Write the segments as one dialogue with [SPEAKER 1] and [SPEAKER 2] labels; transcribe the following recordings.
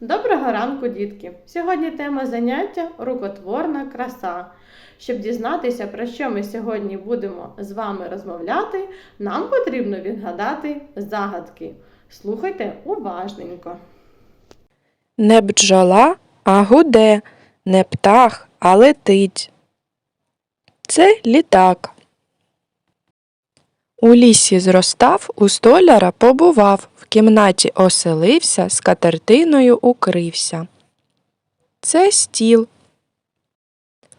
[SPEAKER 1] Доброго ранку, дітки! Сьогодні тема заняття рукотворна краса. Щоб дізнатися, про що ми сьогодні будемо з вами розмовляти, нам потрібно відгадати загадки. Слухайте уважненько.
[SPEAKER 2] Не бджола, а гуде, не птах, а летить. Це літак. У лісі зростав, у столяра побував, в кімнаті оселився, з катертиною укрився. Це стіл.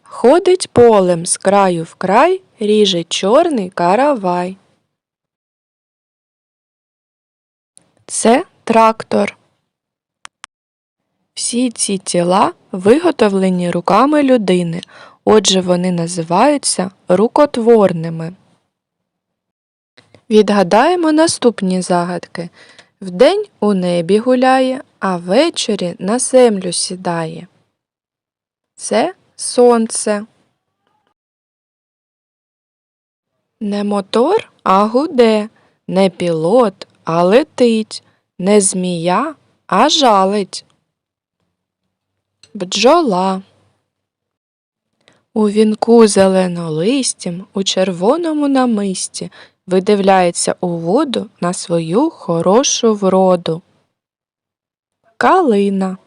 [SPEAKER 2] Ходить полем з краю в край, ріже чорний каравай. Це трактор. Всі ці тіла виготовлені руками людини, отже вони називаються рукотворними. Відгадаємо наступні загадки. Вдень у небі гуляє, а ввечері на землю сідає. Це сонце. Не мотор, а гуде, не пілот, а летить, не змія, а жалить. Бджола. У вінку зеленолистім, у червоному намисті видивляється у воду на свою хорошу вроду. Калина.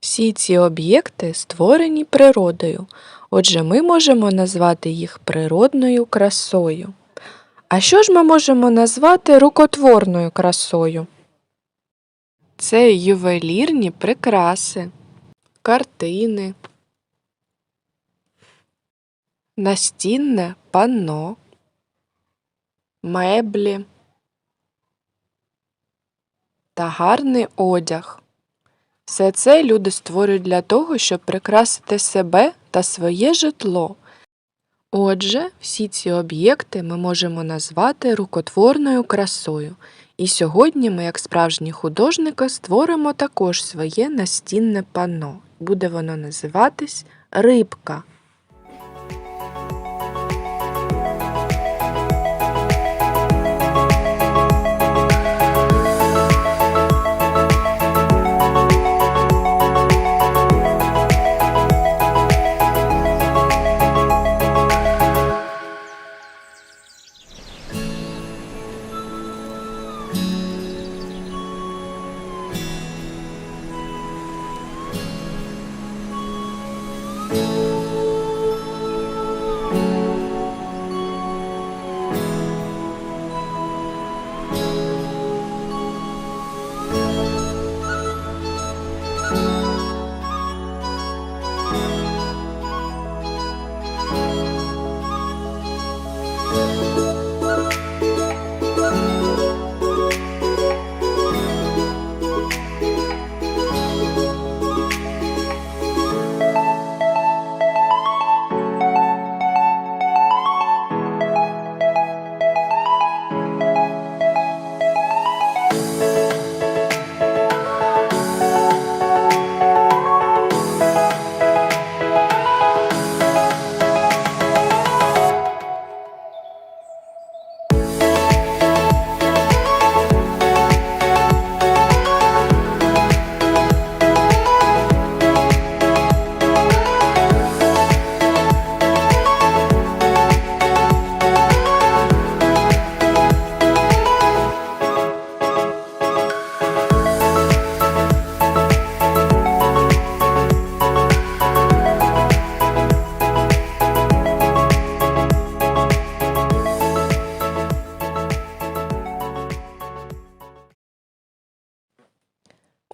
[SPEAKER 2] Всі ці об'єкти створені природою, отже ми можемо назвати їх природною красою. А що ж ми можемо назвати рукотворною красою? Це ювелірні прикраси, картини, настінне панно, меблі та гарний одяг. Все це люди створюють для того, щоб прикрасити себе та своє житло. Отже, всі ці об'єкти ми можемо назвати рукотворною красою. І сьогодні ми, як справжні художники, створимо також своє настінне панно. Буде воно називатись рибка.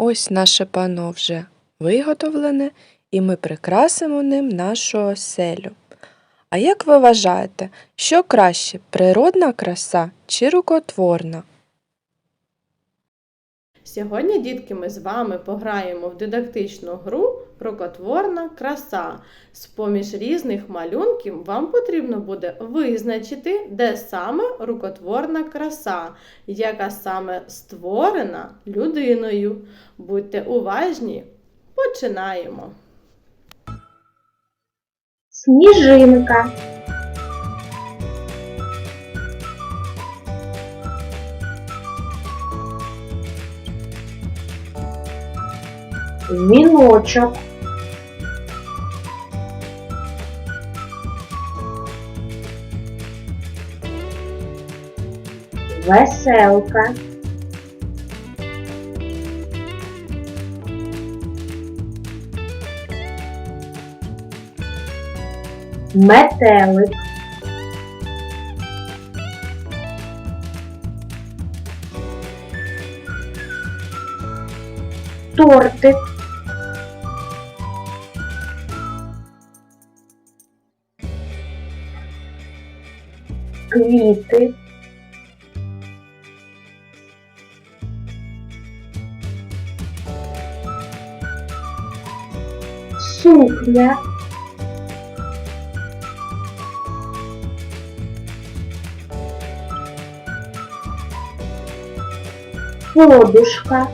[SPEAKER 2] Ось наше пано вже виготовлене, і ми прикрасимо ним нашу оселю. А як ви вважаєте, що краще природна краса чи рукотворна?
[SPEAKER 1] Сьогодні, дітки, ми з вами пограємо в дидактичну гру Рукотворна краса. З поміж різних малюнків вам потрібно буде визначити, де саме рукотворна краса, яка саме створена людиною. Будьте уважні, починаємо.
[SPEAKER 3] Сніжинка. Віночок. Веселка. Метелик. Тортик. Квіти. Сукня. Подушка.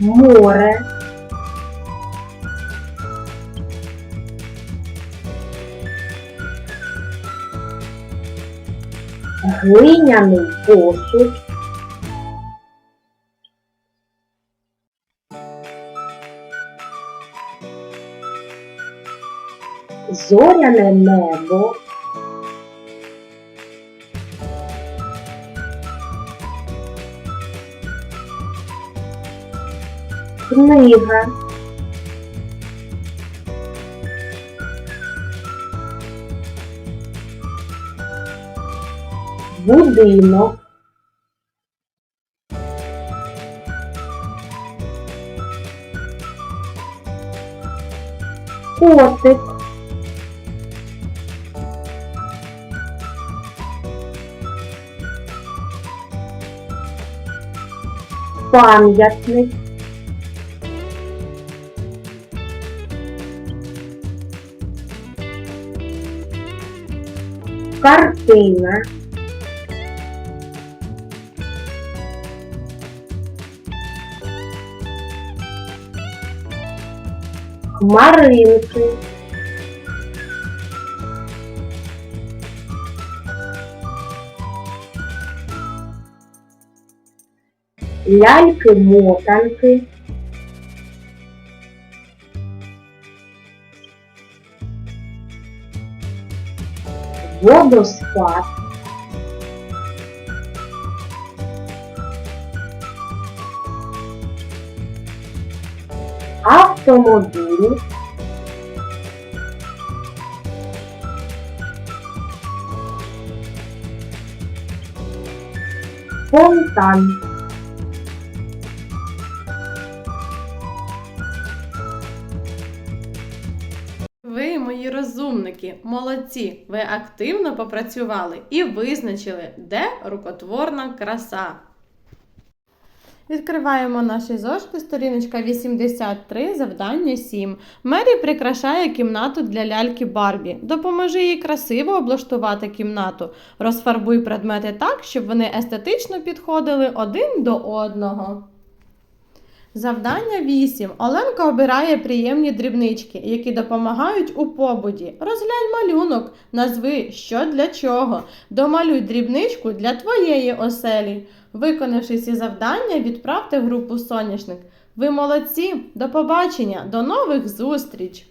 [SPEAKER 3] Море. Глиняний посуд. Зоряне небо. Книга. Будинок. Котик. Пам'ятник. Картина. Хмаринки. Ляльки-мотанки. Водоспад. Автомобіль. Фонтан.
[SPEAKER 1] Ви, мої розумники, молодці! Ви активно попрацювали і визначили, де рукотворна краса. Відкриваємо наші зошки, сторіночка 83, завдання 7. Мері прикрашає кімнату для ляльки Барбі. Допоможи їй красиво облаштувати кімнату. Розфарбуй предмети так, щоб вони естетично підходили один до одного. Завдання 8. Оленка обирає приємні дрібнички, які допомагають у побуді. Розглянь малюнок, назви що для чого. Домалюй дрібничку для твоєї оселі. Виконавши ці завдання, відправте групу Соняшник. Ви молодці! До побачення! До нових зустріч!